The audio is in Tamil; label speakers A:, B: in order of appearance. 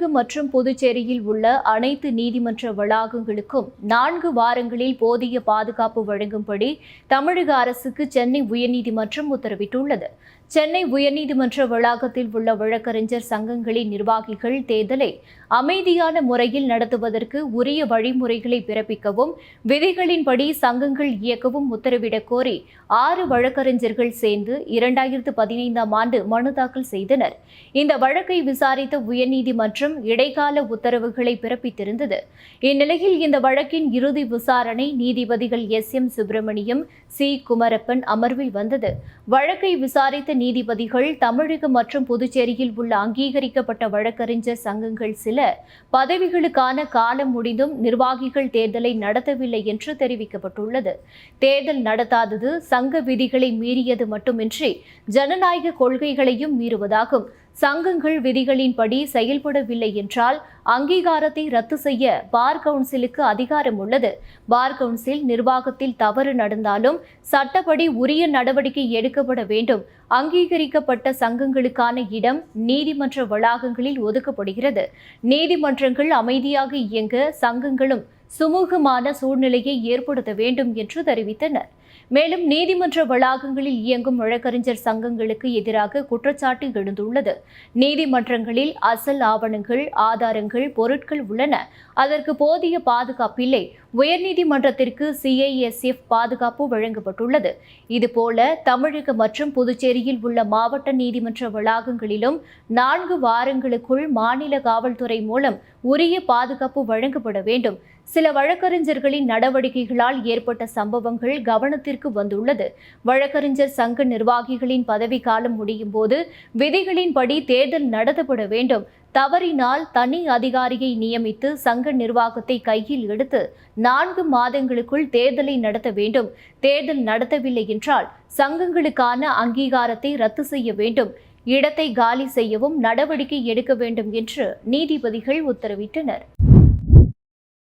A: தமிழகம் மற்றும் புதுச்சேரியில் உள்ள அனைத்து நீதிமன்ற வளாகங்களுக்கும் நான்கு வாரங்களில் போதிய பாதுகாப்பு வழங்கும்படி தமிழக அரசுக்கு சென்னை உயர்நீதிமன்றம் உத்தரவிட்டுள்ளது. சென்னை உயர்நீதிமன்ற வளாகத்தில் உள்ள வழக்கறிஞர் சங்கங்களின் நிர்வாகிகள் தேர்தலை அமைதியான முறையில் நடத்துவதற்கு உரிய வழிமுறைகளை பிறப்பிக்கவும் விதிகளின்படி சங்கங்கள் இயக்கவும் உத்தரவிடக் கோரி ஆறு வழக்கறிஞர்கள் சேர்ந்து இரண்டாயிரத்து பதினைந்தாம் ஆண்டு மனு தாக்கல் செய்தனர். இந்த வழக்கை விசாரித்த உயர்நீதிமன்றம் இடைக்கால உத்தரவுகளை பிறப்பித்திருந்தது. இந்நிலையில் இந்த வழக்கின் இறுதி விசாரணை நீதிபதிகள் S. M. Subramaniam C. Kumarappan அமர்வில் வந்தது. வழக்கை விசாரித்த நீதிபதிகள் தமிழகம் மற்றும் புதுச்சேரியில் உள்ள அங்கீகரிக்கப்பட்ட வழக்கறிஞர் சங்கங்கள் சில பதவிகளுக்கான காலம் முடிந்தும் நிர்வாகிகள் தேர்தலை நடத்தவில்லை என்று தெரிவிக்கப்பட்டுள்ளது. தேர்தல் நடத்தாதது சங்க விதிகளை மீறியது மட்டுமின்றி ஜனநாயக கொள்கைகளையும் மீறுவதாகும். சங்கங்கள் விதிகளின்படி செயல்படவில்லை என்றால் அங்கீகாரத்தை ரத்து செய்ய பார் கவுன்சிலுக்கு அதிகாரம் உள்ளது. பார் கவுன்சில் நிர்வாகத்தில் தவறு நடந்தாலும் சட்டப்படி உரிய நடவடிக்கை எடுக்கப்பட வேண்டும். அங்கீகரிக்கப்பட்ட சங்கங்களுக்கான இடம் நீதிமன்ற வளாகங்களில் ஒதுக்கப்படுகிறது. நீதிமன்றங்கள் அமைதியாக இயங்க சங்கங்களும் சுமூகமான சூழ்நிலையை ஏற்படுத்த வேண்டும் என்று தெரிவித்தனர். மேலும் நீதிமன்ற வளாகங்களில் இயங்கும் வழக்கறிஞர் சங்கங்களுக்கு எதிராக குற்றச்சாட்டு எழுந்துள்ளது. நீதிமன்றங்களில் அசல் ஆவணங்கள் ஆதாரங்கள் பொருட்கள் உள்ளன. அதற்கு போதிய பாதுகாப்பில்லை உயர்நீதிமன்றத்திற்கு சிஐஎஸ்எஃப் பாதுகாப்பு வழங்கப்பட்டுள்ளது. இதுபோல தமிழக மற்றும் புதுச்சேரியில் உள்ள மாவட்ட நீதிமன்ற வளாகங்களிலும் நான்கு வாரங்களுக்குள் மாநில காவல்துறை மூலம் உரிய பாதுகாப்பு வழங்கப்பட வேண்டும். சில வழக்கறிஞர்களின் நடவடிக்கைகளால் ஏற்பட்ட சம்பவங்கள் கவனத்திற்கு வந்துள்ளது. வழக்கறிஞர் சங்க நிர்வாகிகளின் பதவிக்காலம் முடியும் போது விதிகளின்படி தேர்தல் நடத்தப்பட வேண்டும். தவறினால் தனி அதிகாரியை நியமித்து சங்க நிர்வாகத்தை கையில் எடுத்து நான்கு மாதங்களுக்குள் தேர்தலை நடத்த வேண்டும். தேர்தல் நடத்தவில்லை என்றால் சங்கங்களுக்கான அங்கீகாரத்தை ரத்து செய்ய வேண்டும். இடத்தை காலி செய்யவும் நடவடிக்கை எடுக்க வேண்டும் என்று நீதிபதிகள் உத்தரவிட்டனர்.